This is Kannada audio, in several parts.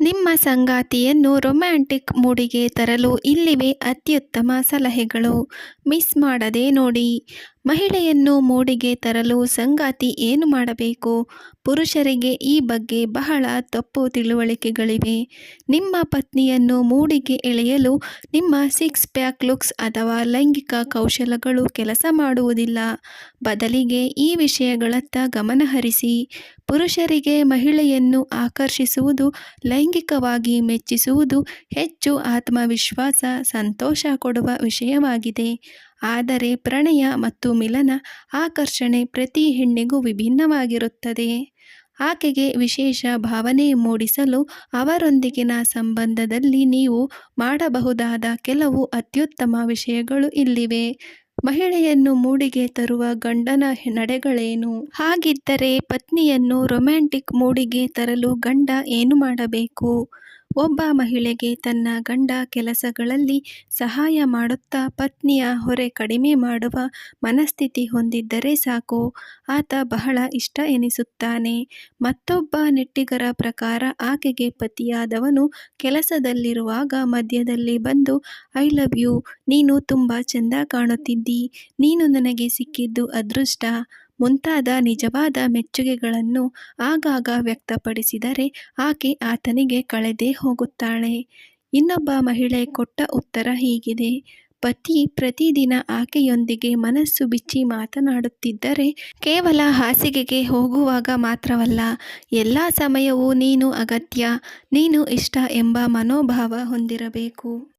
ನಿಮ್ಮ ಸಂಗಾತಿಯನ್ನು ರೊಮ್ಯಾಂಟಿಕ್ ಮೂಡಿಗೆ ತರಲು ಇಲ್ಲಿವೆ ಅತ್ಯುತ್ತಮ ಸಲಹೆಗಳು. ಮಿಸ್ ಮಾಡದೆ ನೋಡಿ. ಮಹಿಳೆಯನ್ನು ಮೂಡಿಗೆ ತರಲು ಸಂಗಾತಿ ಏನು ಮಾಡಬೇಕು? ಪುರುಷರಿಗೆ ಈ ಬಗ್ಗೆ ಬಹಳ ತಪ್ಪು ತಿಳುವಳಿಕೆಗಳಿವೆ. ನಿಮ್ಮ ಪತ್ನಿಯನ್ನು ಮೂಡಿಗೆ ಎಳೆಯಲು ನಿಮ್ಮ ಸಿಕ್ಸ್ ಪ್ಯಾಕ್ ಲುಕ್ಸ್ ಅಥವಾ ಲೈಂಗಿಕ ಕೌಶಲಗಳು ಕೆಲಸ ಮಾಡುವುದಿಲ್ಲ. ಬದಲಿಗೆ ಈ ವಿಷಯಗಳತ್ತ ಗಮನಹರಿಸಿ ಪುರುಷರಿಗೆ ಮಹಿಳೆಯನ್ನು ಆಕರ್ಷಿಸುವುದು, ಲೈಂಗಿಕವಾಗಿ ಮೆಚ್ಚಿಸುವುದು ಹೆಚ್ಚು ಆತ್ಮವಿಶ್ವಾಸ, ಸಂತೋಷ ಕೊಡುವ ವಿಷಯವಾಗಿದೆ. ಆದರೆ ಪ್ರಣಯ ಮತ್ತು ಮಿಲನ ಆಕರ್ಷಣೆ ಪ್ರತಿ ಹೆಣ್ಣಿಗೂ ವಿಭಿನ್ನವಾಗಿರುತ್ತದೆ. ಆಕೆಗೆ ವಿಶೇಷ ಭಾವನೆ ಮೂಡಿಸಲು ಅವರೊಂದಿಗಿನ ಸಂಬಂಧದಲ್ಲಿ ನೀವು ಮಾಡಬಹುದಾದ ಕೆಲವು ಅತ್ಯುತ್ತಮ ವಿಷಯಗಳು ಇಲ್ಲಿವೆ. ಮಹಿಳೆಯನ್ನು ಮೂಡಿಗೆ ತರುವ ಗಂಡನ ನಡೆಗಳೇನು? ಹಾಗಿದ್ದರೆ ಪತ್ನಿಯನ್ನು ರೊಮ್ಯಾಂಟಿಕ್ ಮೂಡಿಗೆ ತರಲು ಗಂಡ ಏನು ಮಾಡಬೇಕು? ಒಬ್ಬ ಮಹಿಳೆಗೆ ತನ್ನ ಗಂಡ ಕೆಲಸಗಳಲ್ಲಿ ಸಹಾಯ ಮಾಡುತ್ತಾ ಪತ್ನಿಯ ಹೊರೆ ಕಡಿಮೆ ಮಾಡುವ ಮನಸ್ಥಿತಿ ಹೊಂದಿದ್ದರೆ ಸಾಕು. ಆತ ಬಹಳ ಇಷ್ಟ ಎನಿಸುತ್ತಾನೆ. ಮತ್ತೊಬ್ಬ ನೆಟ್ಟಿಗರ ಪ್ರಕಾರ ಆಕೆಗೆ ಪತಿಯಾದವನು ಕೆಲಸದಲ್ಲಿರುವಾಗ ಮಧ್ಯದಲ್ಲಿ ಬಂದು, ಐ ಲವ್ ಯು, ನೀನು ತುಂಬ ಚೆಂದ ಕಾಣುತ್ತಿದ್ದಿ. ನೀನು ನನಗೆ ಸಿಕ್ಕಿದ್ದು ಅದೃಷ್ಟ. ಮುಂತಾದ ನಿಜವಾದ ಮೆಚ್ಚುಗೆಗಳನ್ನು ಆಗಾಗ ವ್ಯಕ್ತಪಡಿಸಿದರೆ ಆಕೆ ಆತನಿಗೆ ಕಳೆದೇ ಹೋಗುತ್ತಾಳೆ. ಇನ್ನೊಬ್ಬ ಮಹಿಳೆ ಕೊಟ್ಟ ಉತ್ತರ ಹೀಗಿದೆ. ಪತಿ ಪ್ರತಿದಿನ ಆಕೆಯೊಂದಿಗೆ ಮನಸ್ಸು ಬಿಚ್ಚಿ ಮಾತನಾಡುತ್ತಿದ್ದರೆ ಕೇವಲ ಹಾಸಿಗೆಗೆ ಹೋಗುವಾಗ ಮಾತ್ರವಲ್ಲ, ಎಲ್ಲ ಸಮಯವೂ ನೀನು ಅಗತ್ಯ, ನೀನು ಇಷ್ಟ ಎಂಬ ಮನೋಭಾವ ಹೊಂದಿರಬೇಕು.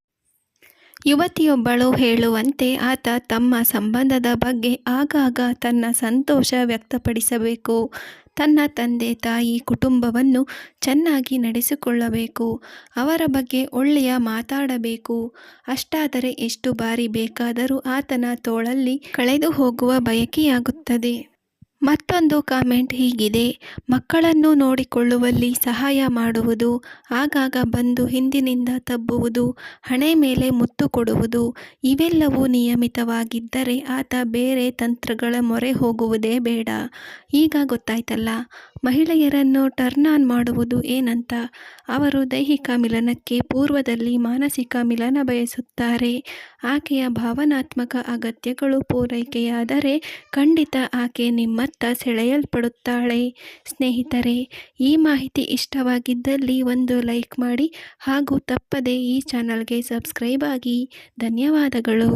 ಯುವತಿಯೊಬ್ಬಳು ಹೇಳುವಂತೆ ಆತ ತಮ್ಮ ಸಂಬಂಧದ ಬಗ್ಗೆ ಆಗಾಗ ತನ್ನ ಸಂತೋಷ ವ್ಯಕ್ತಪಡಿಸಬೇಕು. ತನ್ನ ತಂದೆ ತಾಯಿ ಕುಟುಂಬವನ್ನು ಚೆನ್ನಾಗಿ ನಡೆಸಿಕೊಳ್ಳಬೇಕು. ಅವರ ಬಗ್ಗೆ ಒಳ್ಳೆಯ ಮಾತಾಡಬೇಕು. ಅಷ್ಟಾದರೆ ಎಷ್ಟು ಬಾರಿ ಬೇಕಾದರೂ ಆತನ ತೋಳಲ್ಲಿ ಕಳೆದು ಹೋಗುವ ಬಯಕೆಯಾಗುತ್ತದೆ. ಮತ್ತೊಂದು ಕಾಮೆಂಟ್ ಹೀಗಿದೆ. ಮಕ್ಕಳನ್ನು ನೋಡಿಕೊಳ್ಳುವಲ್ಲಿ ಸಹಾಯ ಮಾಡುವುದು, ಆಗಾಗ ಬಂದು ಹಿಂದಿನಿಂದ ತಬ್ಬುವುದು, ಹಣೆ ಮೇಲೆ ಮುತ್ತು ಕೊಡುವುದು, ಇವೆಲ್ಲವೂ ನಿಯಮಿತವಾಗಿದ್ದರೆ ಆತ ಬೇರೆ ತಂತ್ರಗಳ ಮೊರೆ ಹೋಗುವುದೇ ಬೇಡ. ಈಗ ಗೊತ್ತಾಯ್ತಲ್ಲ, ಮಹಿಳೆಯರನ್ನು ಟರ್ನ್ ಆನ್ ಮಾಡುವುದು ಏನಂತ? ಅವರು ದೈಹಿಕ ಮಿಲನಕ್ಕೆ ಪೂರ್ವದಲ್ಲಿ ಮಾನಸಿಕ ಮಿಲನ ಬಯಸುತ್ತಾರೆ. ಆಕೆಯ ಭಾವನಾತ್ಮಕ ಅಗತ್ಯಗಳು ಪೂರೈಕೆಯಾದರೆ ಖಂಡಿತ ಆಕೆ ನಿಮ್ಮತ್ತ ಸೆಳೆಯಲ್ಪಡುತ್ತಾಳೆ. ಸ್ನೇಹಿತರೆ, ಈ ಮಾಹಿತಿ ಇಷ್ಟವಾಗಿದ್ದಲ್ಲಿ ಒಂದು ಲೈಕ್ ಮಾಡಿ ಹಾಗೂ ತಪ್ಪದೆ ಈ ಚಾನಲ್ಗೆ ಸಬ್ಸ್ಕ್ರೈಬ್ ಆಗಿ. ಧನ್ಯವಾದಗಳು.